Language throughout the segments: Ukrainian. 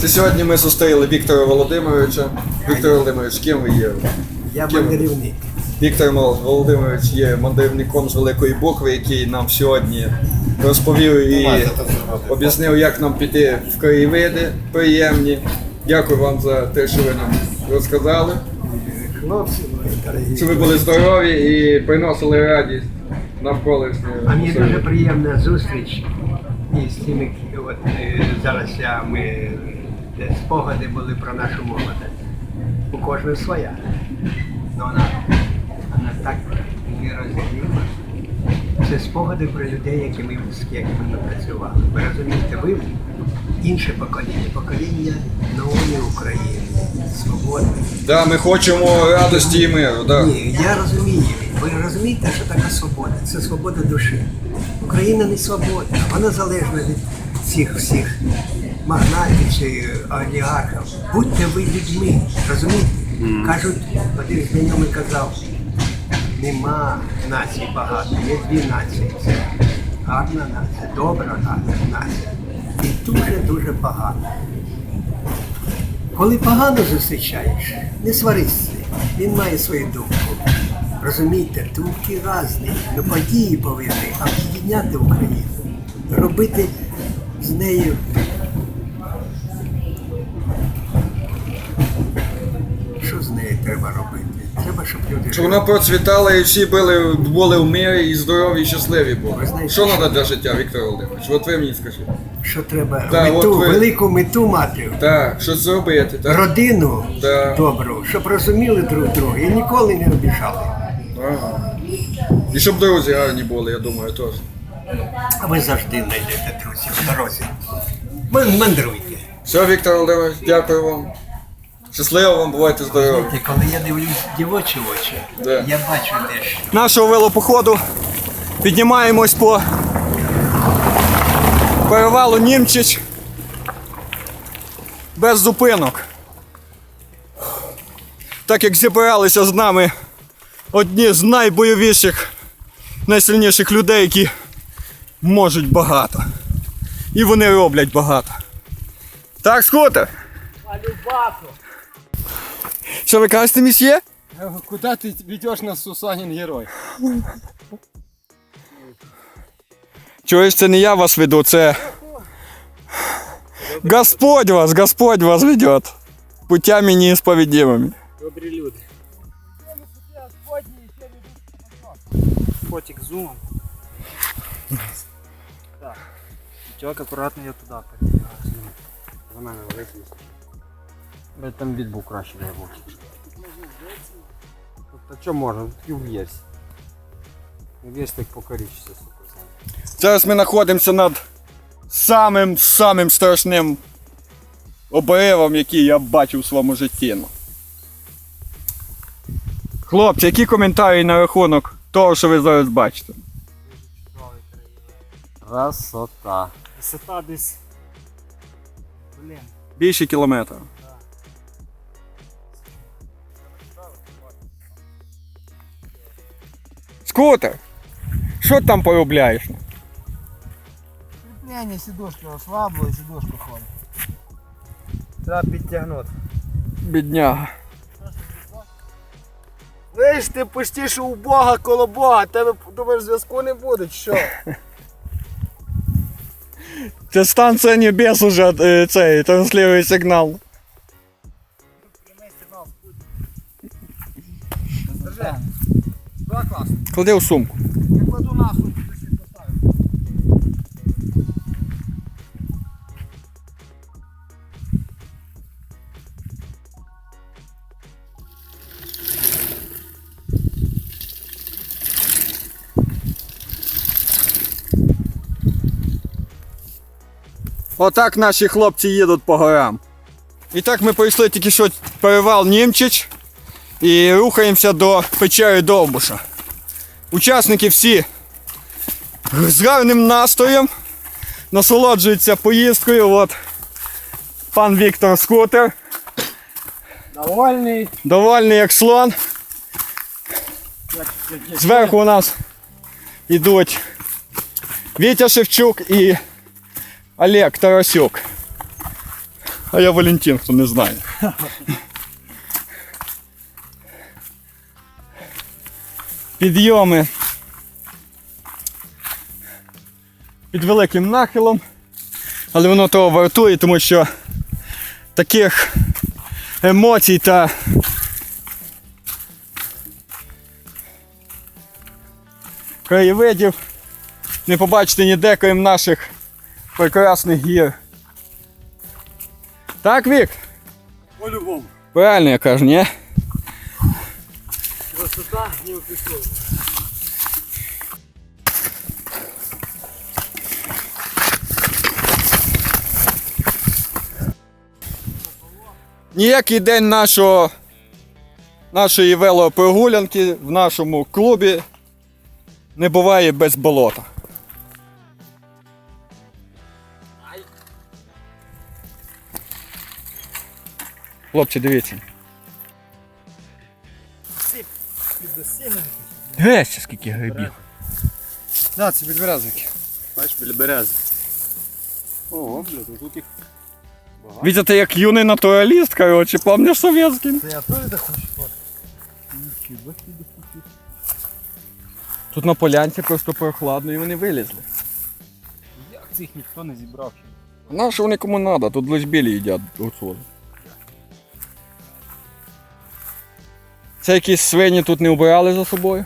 Це сьогодні ми зустріли Віктора Володимировича. Віктор Володимирович, ким ви є? Я Ким? мандрівник. Віктор Володимирович є мандрівником з великої букви, який нам сьогодні розповів і об'яснив, як нам піти в краєвиди приємні. Дякую вам за те, що ви нам розказали. Хлопці мої ви були здорові і приносили радість навколишнього. А мені дуже приємна зустріч із тими, от е, зараз я, ми спогади були про нашу молодість. У кожної своя. Ну, вона, вона так її розігріла. Це спогади про людей, які ми, з якими ми працювали. Ви розумієте, ви інше покоління, покоління нової України, свободної. Да, ми хочемо радості і миру. Да. Ні, я розумію. Ви розумієте, що така свобода? Це свобода душі. Україна не свободна, вона залежна від цих всіх магнатів чи олігархів. Будьте ви людьми, розумієте? Кажуть, один знайомий казав, нема націй багато, є дві нації. Це гарна нація, добра гарна нація. І дуже-дуже погана. Коли погано зустрічаєш, не сварися. Він має свою думку. Розумієте, думки різні, ну події повинні об'єднати Україну, робити з нею. Треба робити? Треба, щоб люди Щоб вона процвітала і всі були, були в мирі і здорові, і щасливі були. Ви знаєте, Що що- треба для життя, Віктор Володимирович? От ви мені скажіть. що треба Так, мету, от ви- велику мету мати. Так, що зробити, так? Родину Так. добру, щоб розуміли друг друга і ніколи не обіжали. Ага. І щоб друзі гарні були, я думаю, теж. А ви завжди знайдете друзів в дорозі. Ман- Мандруйте. Все, Віктор Володимирович, дякую вам. Щасливо вам, бувайте здорові. Знаєте, коли я дивлюсь дівочі очі, Да. я бачу дещо. Нашого велопоходу піднімаємось по перевалу Німчич без зупинок. Так як зібралися з нами одні з найбойовіших, найсильніших людей, які можуть багато. І вони роблять багато. Так, скутер? Що ви кажете, місьє? Куда ты ведешь нас, Сусанин герой? Чуєш, це не я вас веду, це. Господь вас, Господь вас ведет. Путями неисповедимыми. Добрі люди. Фотик зумом. Так. Чувак, акуратно я туди перебігаю. За мене великий. Блять, там від був краще не був. Тобто що можна? Тут і в'єрсь. В'єрсь так покорічся, сука. Зараз ми знаходимося над самим самим страшним обривом, який я бачив у своєму житті. ну. Хлопці, які коментарі на рахунок того, що ви зараз бачите? Красота. Висота десь. Блін. Більше кілометра. Скутер, що там поробляєш? Кріплення сідушки ослабло і сідушку ходить. Треба підтягнути. Бідняга. Ви ж ти що у Бога коло Бога, тебе думаєш зв'язку не буде, чи що? Це станція небес уже е, цей транслює сигнал. Держи. Два класно. Клади у сумку. Я кладу на сумку, ти ще поставив. Отак наші хлопці їдуть по горам. І так ми пройшли тільки що перевал Німчич і рухаємося до печери Довбуша. Учасники всі з гарним настроєм, насолоджуються поїздкою. От пан Віктор Скутер, Довольний. довольний як слон. Зверху у нас йдуть Вітя Шевчук і Олег Тарасюк. А я Валентин, хто не знає. Підйоми під великим нахилом, але воно того вартує, тому що таких емоцій та краєвидів не побачите ніде, крім наших прекрасних гір. Так, Вік? По-любому. Правильно я кажу, ні? Красота не. Ніякий день нашого, нашої велопрогулянки в нашому клубі не буває без болота. Хлопці, дивіться. Греться, скільки грибів. Да, це підберезики. Бачиш, біля берези. Ого, бля, то тут їх багато. Вітя, ти як юний натураліст, коротше, пам'ятаєш совєтський? Це я теж так хочу фото. Тут на полянці просто прохладно і вони вилізли. Як цих ніхто не зібрав? А на що вони кому треба? Тут лиш білі їдять гуцули. Це якісь свині тут не убирали за собою?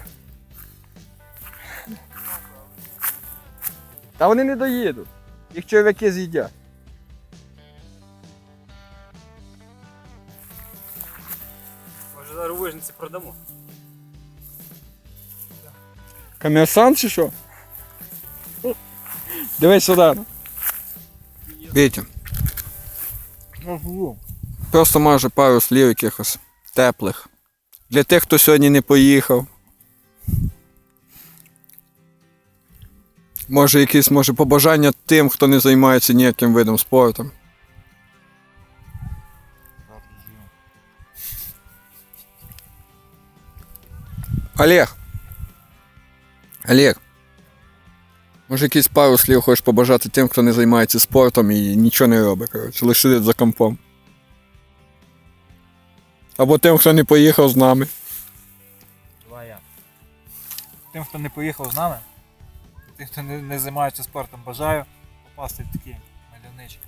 Та вони не доїдуть. Їх чоловіки з'їдять. Може зараз вижниці продамо. Комерсант чи що? Дивись сюди. Вітя, просто може пару слів якихось теплих. Для тих, хто сьогодні не поїхав. Може, якісь може побажання тим, хто не займається ніяким видом спорту. Олег. Олег. Може якісь пару слів хочеш побажати тим, хто не займається спортом і нічого не робить, коротше, лише за компом. Або тим, хто не поїхав з нами. Два я. Тим, хто не поїхав з нами, тим, хто не, не займається спортом, бажаю попасти в такі мальовничі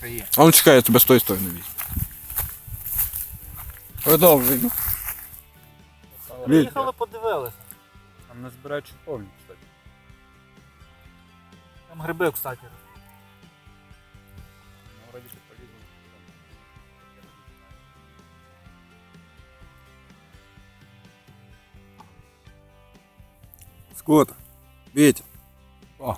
краї. А ну чекай, я тебе з тої сторони візьму. Продовжуй. ну. Приїхали, подивилися. Там не збирають шиповні, кстати. Там гриби, кстати. Скот. Віть. О.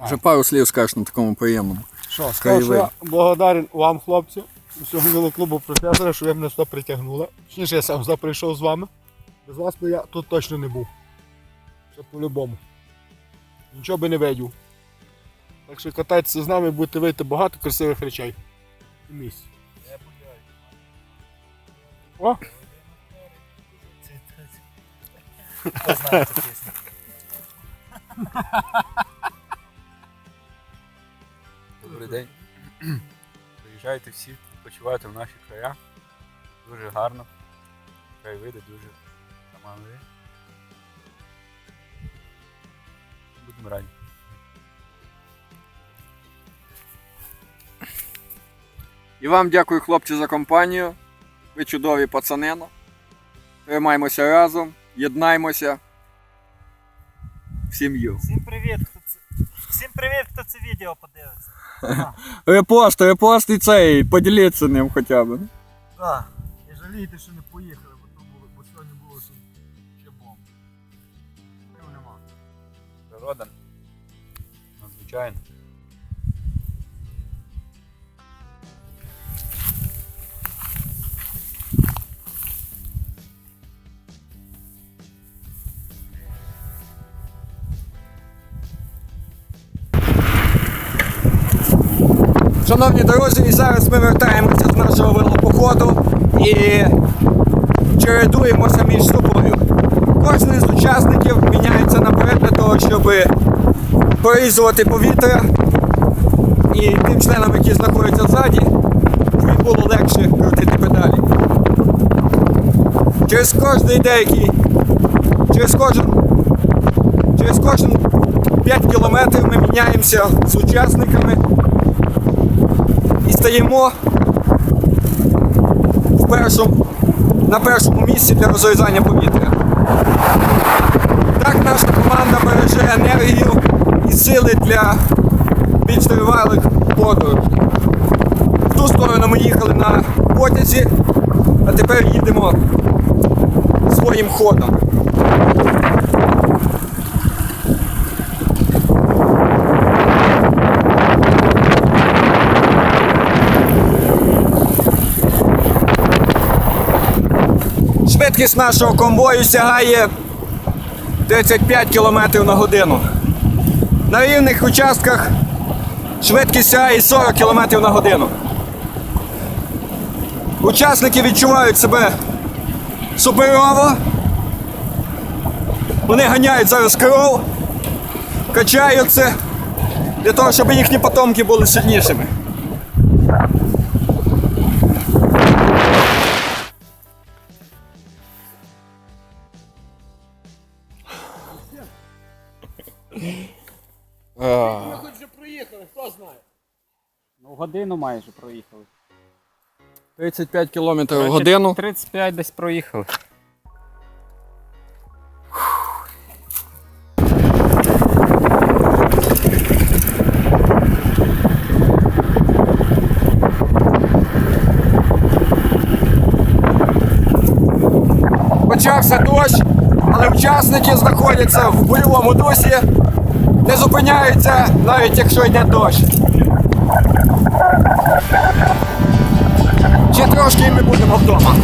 Вже пару слів скажеш на такому приємному. Що, скажу, що я благодарен вам, хлопці, усього велоклубу професора, що ви мене сюди притягнули. Точніше, я сам сюди прийшов з вами. Без вас би я тут точно не був. Це по-любому. Нічого би не видів. Так що катайтеся з нами, будете вийти багато красивих речей. І місць. О! Хто знає цю пісню? Добрий день. Приїжджайте всі, відпочивайте в наші края. Дуже гарно. Краєвиди дуже заманливі. Будемо раді. І вам дякую, хлопці, за компанію. Ви чудові пацанено. Тримаймося разом, єднаймося в сім'ю. Всім привіт, хто це. Всім привіт, хто це відео подивиться. Репост, репост і цей, поділіться ним хоча б. Так. І жалійте, що не поїхали, бо, то було, бо сьогодні було ще, ще бомба. Його нема. Природа. Надзвичайно. Шановні друзі, і зараз ми вертаємося з нашого велопоходу і чередуємося між собою. Кожен з учасників міняється наперед для того, щоб порізувати повітря. І тим членам, які знаходяться ззаді, щоб було легше крутити педалі. Через кожний деякий, через кожен, через кожен 5 кілометрів ми міняємося з учасниками і стаємо в першому, на першому місці для розрізання повітря. Так наша команда береже енергію і сили для більш тривалих подорожей. В ту сторону ми їхали на потязі, а тепер їдемо своїм ходом. Швидкість нашого конвою сягає 35 км на годину. На рівних участках швидкість сягає 40 км на годину. Учасники відчувають себе суперово. Вони ганяють зараз кров, качаються для того, щоб їхні потомки були сильнішими. Ну, годину майже проїхали. 35 км в годину. 35 десь проїхали. Почався дощ, але учасники знаходяться в бойовому дусі, не зупиняються, навіть якщо йде дощ. Ще трошки і ми будемо вдома.